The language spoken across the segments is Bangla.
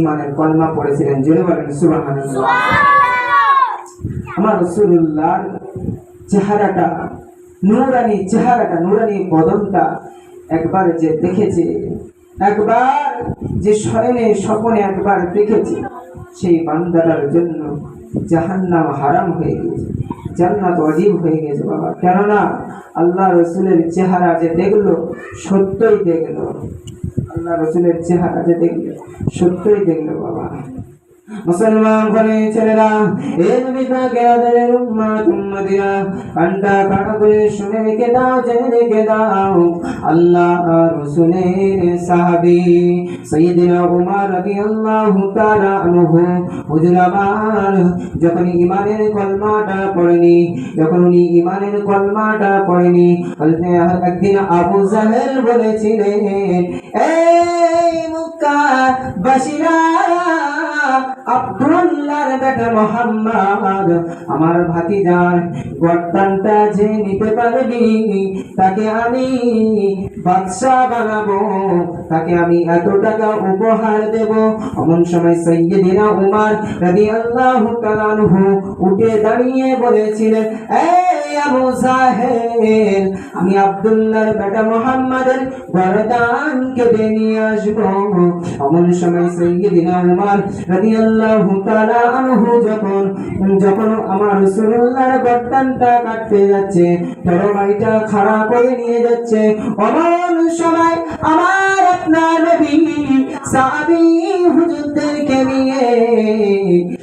ইমানের কলমা পড়েছিলেন জোরে বলেন, সুবহানাল্লাহ। আমার রসুল্লাহর চেহারাটা, নুরানি চেহারাটা, নুরানি বদনটা একবার যে দেখেছে, একবার যে শয়নে স্বপনে একবার দেখেছে, সেই বান্দাটার জন্য জাহান্নাম হারাম হয়ে গেছে, জান্নাত অজীব হয়ে গেছে বাবা। কেননা আল্লাহ রসুলের চেহারা যে দেখল, সত্যই দেখল। আল্লাহ রসুলের চেহারা যে দেখলে সত্যই দেখল বাবা। মুসলমান ঘরে ছেলেরা, এ নবী পাকে আদরের উম্মাত উম্মতিরা কান্টা কাটা করে শুনে রেখে দাও, জেনে রেখে দাও। আল্লাহ রসুলের সাহাবী সাইয়্যিদিনা উমর রাদিয়াল্লাহু তাআলা আনহু। হুজুর আমার, যখন ইমানের কলমাটা পড়েনি, যখন উনি ইমানের কলমাটা পড়েনি একদিন আবু জাহেল বলেছিলেন, এই মুক্কা বাসিরা আব্দুল্লাহর বেটা মোহাম্মদ। আমার ভাতিজার গর্দানটা যে নিতে পারবি, তাকে আমি বাদশাহ বানাবো, তাকে আমি এত টাকা উপহার দেব। এমন সময় সৈয়দিনা উমার রাদিয়াল্লাহু তাআলা আনহু উঠে দাঁড়িয়ে বলেছিলেন আমি আব্দুল্লাহর বেটা মোহাম্মদের গর্দান কেটে নিয়ে আসব। এমন সময় সৈয়দিনা উমার রাদিয়াল্লাহু তাআলা আনহু যখন যখন আমার রাসূলুল্লাহর গর্দানটা কাটতে যাচ্ছে তরবারিটা খাড়া করে নিয়ে যাচ্ছে, অমন সময় আমার আপনার নবী সাহাবী হুজুরদেরকে নিয়ে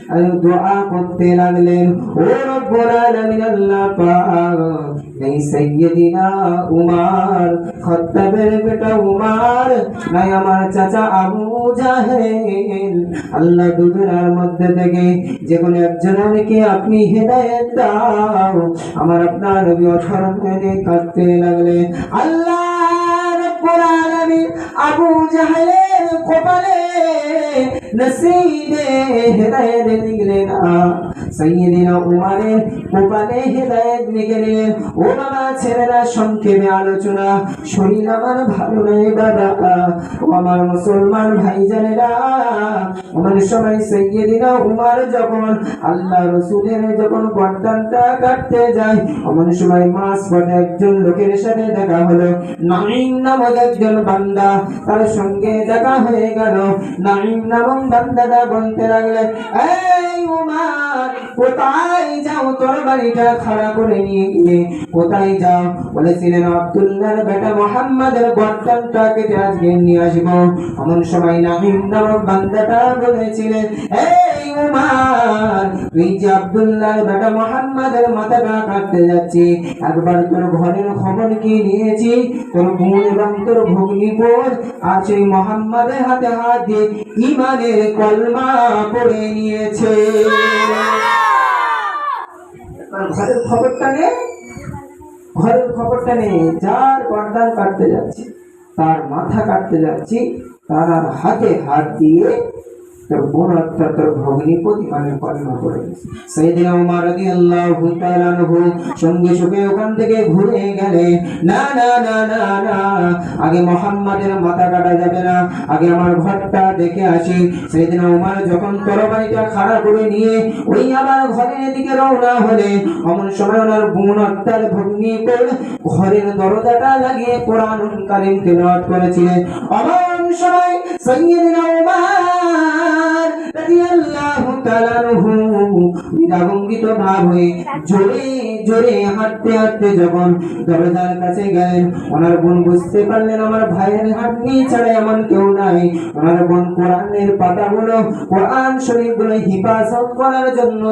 আর দোয়া করতে লাগলেন। ও রব্বুল আলামিন, আল্লাহ পাক। সাইয়্যিদিনা উমার, খাত্তাবের বেটা উমার, নাই আমার চাচা আবু জাহেল। আল্লাহ মধ্যে থেকে একজনকে আপনি হেদায়েত দাও। আমার আপনার নবী মেনে কাঁদতে লাগলেন। আল্লাহ আলোচনা শরীর আমার ভালো বাবা। আমার মুসলমান আমার সাইয়্যিদিনা উমার যখন আল্লাহ রসুলের যখন কাটতে যায় এমন সময় মাস পথে একজন লোকের সাথে দেখা হলো। নাইম নামক একজন বান্দা, তার সঙ্গে দেখা হয়ে গেল। নাইম নামক বান্দাটা বলতে উমার, কোথায় বলেছিলেন নিয়ে আসব। এমন বান্দাটা বলেছিলেন যে বেটা মাথাটা কাটতে যাচ্ছি একবার তোর ঘরের খবর কি নিয়েছি তোর বোন এবং তোর ভগ্নিপোর আজ আছে মোহাম্মদের হাতে হাত দিয়ে ইমানের কলমা পড়ে নিয়েছে। ঘরের খবরটা নে। ঘরের খবরটা নেই যার গর্দান কাটতে যাচ্ছি, তার মাথা কাটতে যাচ্ছি, তার হাতে হাত দিয়ে করে যখন তরবারিটা করে নিয়ে ওই আমার ঘরের দিকে রওনা হলে, অমন সময় ওনার বোন অর্থাৎ ভগ্নি ঘরের দরজাটা লাগিয়ে কোরআন করেছিলেন। সময় সৈয়দিনা উমার বিরাগঙ্গিত ভাব হয়ে জোরে জোরে হাঁটতে হাঁটতে যখন দরজার কাছে গেলেন, ওনার বোন বুঝতে পারলেন, আমার ভাইয়ের হাঁটনি ছাড়া এমন কেউ নাই। ওনার বোন কোরআনের কোরআন হিফাজত করার জন্য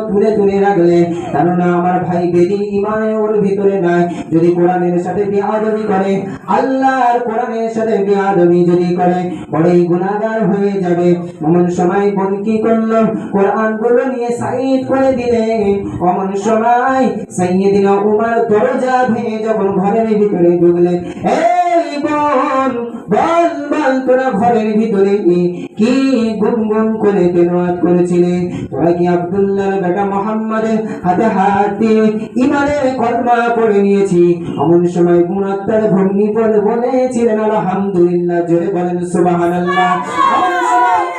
কেননা আমার ভাই বেদি ইমানে ওর ভিতরে নাই। যদি কোরআনের সাথে বিয়াদবি করে, আল্লাহর কোরআনের সাথে বিয়াদবি যদি করে, বড়ই গুণাগার হয়ে যাবে। এমন সময় বোন কি করল কোরআনগুলো নিয়ে সাইড করে দিলেন। অমন সময় সাইয়েদিনা উমার দরজা ভেঙে যখন ঘরের ভিতরে ঢুকলেন, এই বোন, বল বল, তোরা ঘরের ভিতরে কি গুনগুন করে তেলাওয়াত করেছিলে তোরা কি বেটা হাতে হাত দিয়ে ইমানের কলমা নিয়েছি। এমন সময় গুণাত্মার পদ বলেছিলেন, আলহামদুলিল্লাহ। জোরে বলেন, সুবহানাল্লাহ।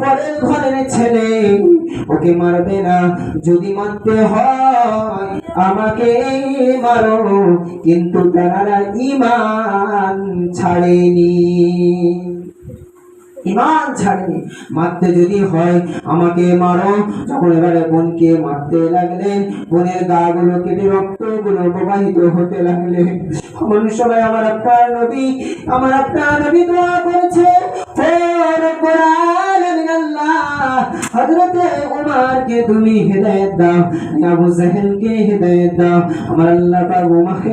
পরের ঘরের ছেলে। ওকে মারবে না, যদি মারতে হয় আমাকে মারো, কিন্তু তারা ইমান ছাড়েনি। ইমান ছাড়েনি। মারতে যদি হয় আমাকে মারো। যখন এবারে বোনকে মারতে লাগলেন বোনের গা গুলো কেটে রক্তগুলো প্রবাহিত হতে লাগলেন এমন সময় আমার আপনার নবী, আমার আপনার নবী দোয়া উমরকে তুমি হেদায়েত দাও আবু জাহেল কে হেদায়েত দাও। আমার আল্লাহ পাক উমরকে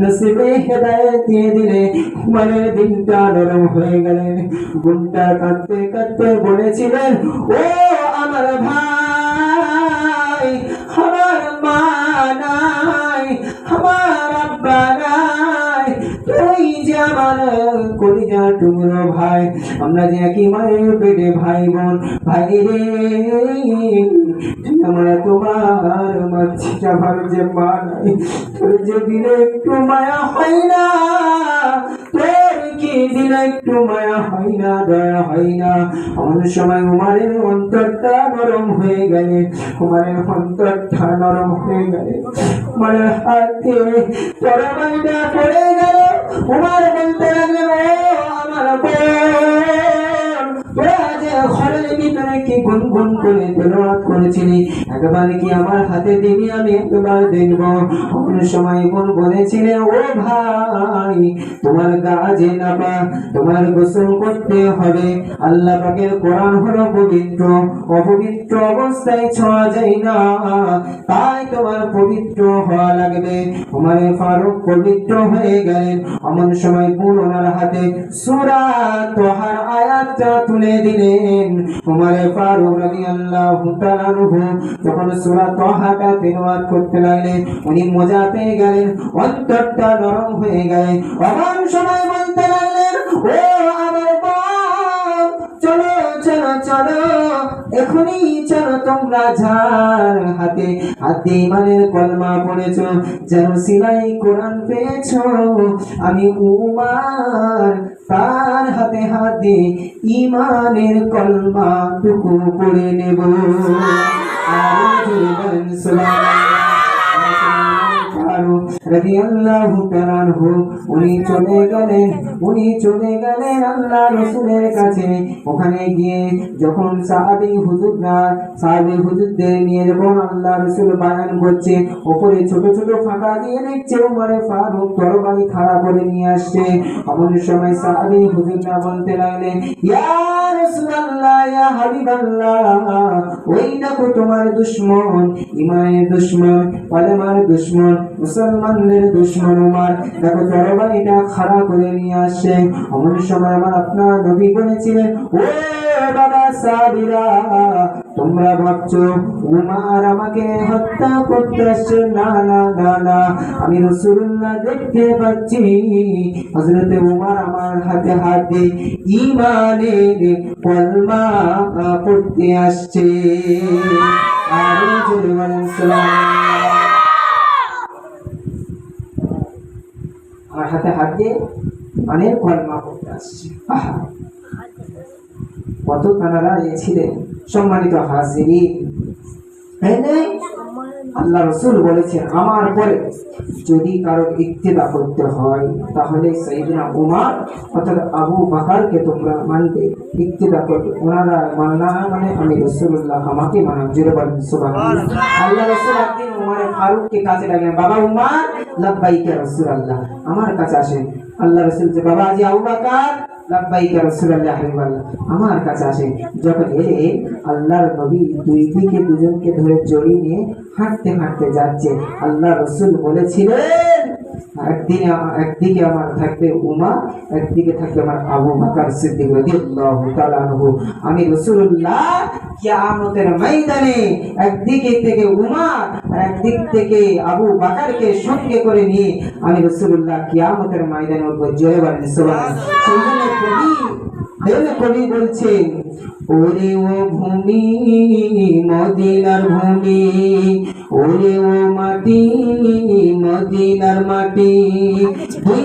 নসিবে হেদায়েত দিয়ে দিলে উমরের দিনটা নরম হয়ে গেলে। গুণটা কাঁদতে কাঁদতে বলেছিলেন, ও আমার ভাই, আমার মা টুকরো ভাই, আমরা যে একই মায়ের পেটে ভাই বোন, ভাই রে আমরা তোমার মাছি আমার যে মা নাই। তোর যে দিলে একটু মায়া হয় না, তোর একটু মায়া হয় না, দয়া হয় না। এমন সময় উমারের অন্তরটা নরম হয়ে গেলে, উমারের অন্তরটা নরম হয়ে গেলে, উমারের হাতে তরবারিটা পড়ে গেল। উমার বলতে লাগলেন ও আমার বোন তোরা যে আল্লাহ পাকের কোরআন হলো পবিত্র। অপবিত্র অবস্থায় ছোঁয়া যায় না। তাই তোমার পবিত্র হওয়া লাগবে। তোমার ফারুক পবিত্র হয়ে গেলেন। এমন সময় বোন ওনার হাতে সূরা তোহার আয়াতটা তুলে দিলেন উমারে ফারুক রাদিয়াল্লাহু তাআলা যখন সূরা তাহাটা তেলাওয়াত করতে লাগলেন, উনি মজা পেয়ে গেলেন, অন্তরটা নরম হয়ে গেলেন। আমার সময় বলতে লাগলেন, ও আমার বাপ, চলো চলো চলো। এখনই তোমরা যার হাতে হাতে ইমানের কলমা পড়েছো যেন সিলাই কোরআন পেয়েছ। আমি উমার তার হাতে হাতে ইমানের কলমা টুকু পড়ে নেব আর তাআলা উনি চলে গেলেন, উনি চলে গেলেন আল্লাহ রসুলের কাছে। ওখানে গিয়ে যখন সাহাবী হুজুররা, সাহাবী হুজুরদের নিয়ে যখন আল্লাহ রসুল করছে, ওপরে ছোট ছোট ফাঁকা দিয়ে দেখছে, উমরে ফারুক তরবারি খাড়া করে নিয়ে আসছে। এমন সময় সাহাবী হুজুররা বলতে লাগলেন রাসূলুল্লাহ, ইয়া হাবিবাল্লাহ, ওই দেখো তোমার দুশমন, ইমানের দুশমন কলেমার দুশমন মুসলমানদের দুশ্মন উমার দেখো তরবারিটা খাড়া করে নিয়ে আসছে এমন সময় আমার আপনার নবী বলেছিলেন, ও বাবা সাবিরা, তোমরা ভাবছ, উমার আমাকে হত্যা করতে আসছে? না না না না, আমি রসুল্লাহ দেখতে পাচ্ছি হজরতে উমার আমার হাতে হাত ইমানের কলমা পড়তে আসছে। আর জোরে বলেন সালাম আমার হাতে হাত দিয়ে অনেক কলমা করতে আসছে। কত তানারা ছিলেন? সম্মানিত হাজিরি আল্লাহ রসুল বলেছেন, আমার পরে যদি কারও ইত্তেদা করতে হয়, তাহলে সাইদিনা উমার অর্থাৎ আবু বাকারকে তোমরা মানবে। ইত্তেদা করবে। ওনারা মানা মানে আমি রসুল্লাহ আমাকে মানাম জোরে বলেন, সুবহানাল্লাহ। আল্লাহ রসুল উমারের ফারুককে কাছে ডাকলেন বাবা উমার লাব্বাইকা রসুল আল্লাহ আমার কাছে আসেন। আল্লাহ রসুল যে বাবা আজি আবু বাকার আমার কাছে আসে যখন এলে আল্লাহর নবী দুই দুজনকে ধরে জড়িয়ে হাঁটতে হাঁটতে যাচ্ছে। আল্লাহ রসুল বলেছিলেন একদিনে একদিকে আমার থাকবে উমা, একদিকে থাকবে আমার আবু বাকার সিদ্দিক রাদিয়াল্লাহু তাআলা আনহু। আমি রাসূলুল্লাহ কিয়ামতের ময়দানে একদিকে থেকে উমা আর একদিক থেকে আবু বাকারকে সঙ্গে করে নিয়ে আমি রাসূলুল্লাহ কিয়ামতের ময়দানে উঠবো জয় বলেন সুবহানাল্লাহ। সেই জন্য বলছেন ওরে ও ভূমি, মদিনার ভূমি, ওরে ও মাটি, মদিনার মাটি, দুই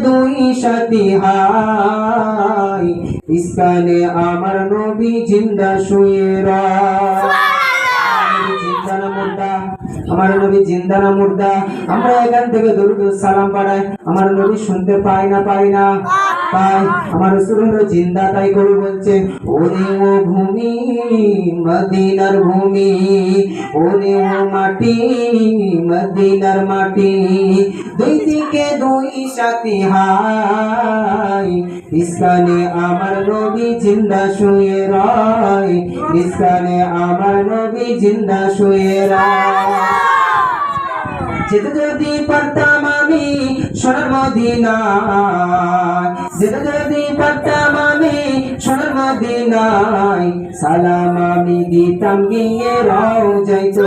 দুই সাথী হাই আমার নবী জিন্দা শুয়ে মুর্দা আমার নবী জিন্দা না মুর্দা? আমরা এখান থেকে দরুদ সালাম পাঠাই আমার নবী শুনতে পাই না পাই না। পাই আমার সুরেন্দ্র জিন্দা তাই কবি বলছে, ওরে ও ভূমি, মদিনার ভূমি, ওরে ও মাটি, মদিনার মাটি, দুই দিকে দুই সাথী হাই। ইসকানে আমার নবী জিন্দা শুয়ে রয় ইসকানে আমার নবী জিন্দা শুয়ে রয়। যেতে যদি পারতাম আমি সোনার মদিনায়। যেতে যদি পারতাম আমি সোনার মদিনায়। সালাম আমি দিতাম গিয়ে রাও যাইতো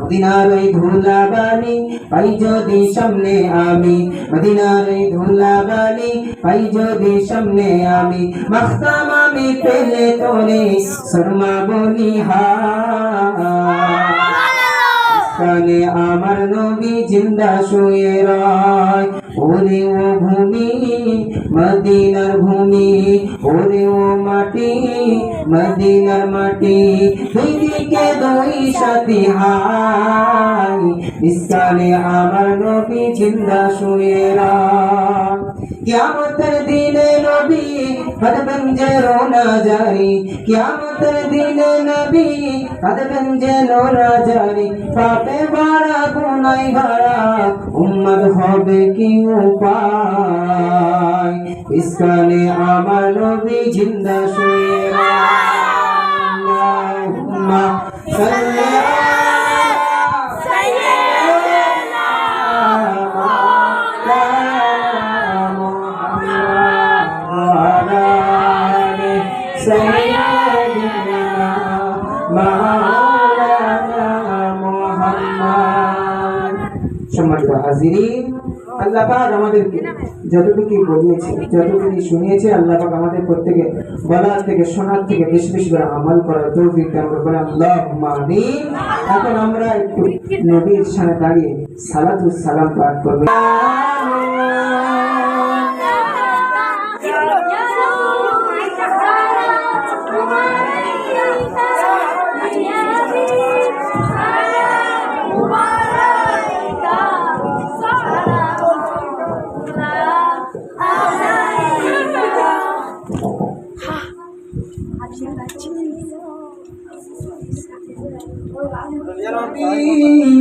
মদিনার ওই ধুলাবালি পাই যদি সামনে আমি। মদিনার ওই ধুলাবালি পাই যদি সামনে আমি। মাখতাম আমি পেলে তোরে শর্মা বলি হা কানে আমার নবী জিন্দা শুয়ে রয়। ওরে ও ভূমি, মদিনার ভূমি, ওরে ও মাটি, মদিনার মাটি দুই দিকে দুই সাথী হাই। ইসকানে আমার নবী জিন্দা শুয়ে রয়। কিয়ামতের দিনে নবী কাঁদবেন যে রোনা জারি। কিয়ামতের দিনে নবী কাঁদবেন যে রোনা জারি। পাপে বাড়া গুনাই ভাড়া উম্মত হবে কি উপায়? ইসকানে আমার নবী জিন্দা শুয়ে আল্লাহুম্মা সাল্লি সম্মানিত হাজিরিন, আল্লাহ পাক আমাদেরকে যতটুকু বলিয়েছে যতটুকু শুনিয়েছে আল্লাহ পাক আমাদের প্রত্যেকে বলার থেকে শোনার থেকে বেশি বেশি করে আমল করার তৌফিক দান করবেন আল্লাহ আমিন। এখন আমরা একটু নবীর সামনে দাঁড়িয়ে সালাতু সালাম পাঠ করব। mm-hmm.